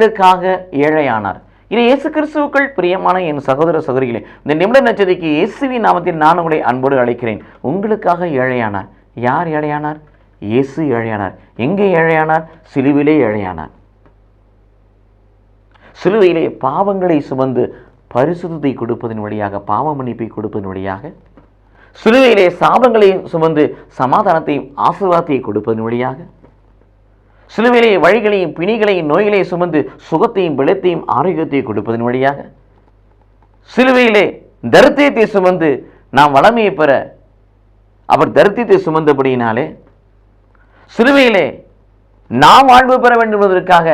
உங்களுக்காக ஏழையானார். இது இயேசு கிறிஸ்துவுக்கள் பிரியமான என் சகோதர சகோதரிகளே இந்த நிமிட நச்சதிக்கு இயேசுவி நாமத்தில் நான் உங்களை அன்போடு அழைக்கிறேன். உங்களுக்காக ஏழையானார். யார் ஏழையானார்? இயேசு ஏழையானார். எங்கே ஏழையானார்? சிலுவிலே ஏழையானார். சிலுவையிலே பாவங்களை சுமந்து பரிசுத்தத்தை கொடுப்பதன் வழியாக பாவ மன்னிப்பை கொடுப்பதன் வழியாக சிலுவையிலே சாபங்களையும் சுமந்து சமாதானத்தையும் ஆசீர்வாதத்தை கொடுப்பதன் வழியாக சிலுவையிலே வழிகளையும் பிணிகளையும் நோய்களையும் சுமந்து சுகத்தையும் பிளத்தையும் ஆரோக்கியத்தையும் கொடுப்பதன் வழியாக சிலுவையிலே தரித்தியத்தை சுமந்து நாம் வளமையை பெற அவர் தரித்தியத்தை சுமந்தபடியினாலே சிலுவையிலே நாம் வாழ்வு பெற வேண்டும் என்பதற்காக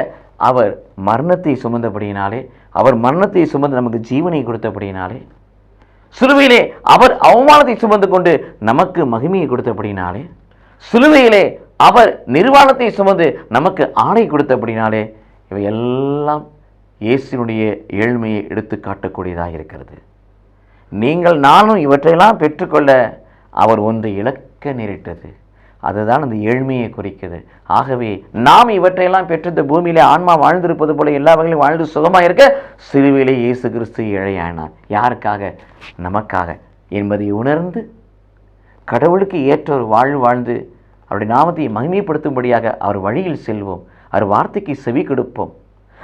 அவர் மரணத்தை சுமந்தபடியினாலே அவர் மரணத்தை சுமந்து நமக்கு ஜீவனை கொடுத்தபடியினாலே சிலுவையிலே அவர் அவமானத்தை சுமந்து கொண்டு நமக்கு மகிமையை கொடுத்தபடினாலே சிலுவையிலே அவர் நிர்வாணத்தை சுமந்து நமக்கு ஆணை கொடுத்த அப்படினாலே இவை இவையெல்லாம் இயேசுனுடைய ஏழ்மையை எடுத்து காட்டக்கூடியதாக இருக்கிறது. நீங்கள் நானும் இவற்றையெல்லாம் பெற்றுக்கொள்ள அவர் ஒன்று இழக்க நேரிட்டது. அதுதான் அந்த ஏழ்மையை குறிக்கிறது. ஆகவே நாம் இவற்றையெல்லாம் பெற்றிருந்த பூமியிலே ஆன்மா வாழ்ந்திருப்பது போல எல்லா வகையிலும் வாழ்ந்து சுகமாக இருக்க சிறுவிலே இயேசு கிறிஸ்து இழையானார். யாருக்காக? நமக்காக. என்பதை உணர்ந்து கடவுளுக்கு ஏற்ற ஒரு வாழ்வு வாழ்ந்து அவருடைய நாமத்தை மகிமைப்படுத்தும்படியாக அவர் வழியில் செல்வோம். அவர் வார்த்தைக்கு செவி கொடுப்போம்.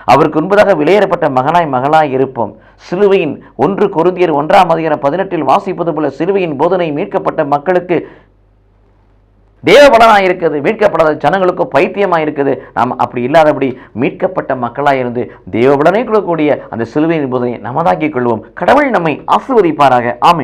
அவருக்கு முன்பதாக விலையேறப்பட்ட மகனாய் மகளாய் இருப்போம். சிலுவையின் ஒன்று கொருந்தியர் ஒன்றாம் அதிகாரம் பதினெட்டில் வாசிப்பது போல சிலுவையின் போதனை மீட்கப்பட்ட மக்களுக்கு தேவபலனாக இருக்குது மீட்கப்படாத ஜனங்களுக்கும் பைத்தியமாக இருக்குது நாம் அப்படி இல்லாதபடி மீட்கப்பட்ட மக்களாக இருந்து தேவபலனை கொடுக்கக்கூடிய அந்த சிலுவையின் போதனை நமதாக்கிக் கொள்வோம். கடவுள் நம்மை ஆசிர்வதிப்பாராக. ஆமை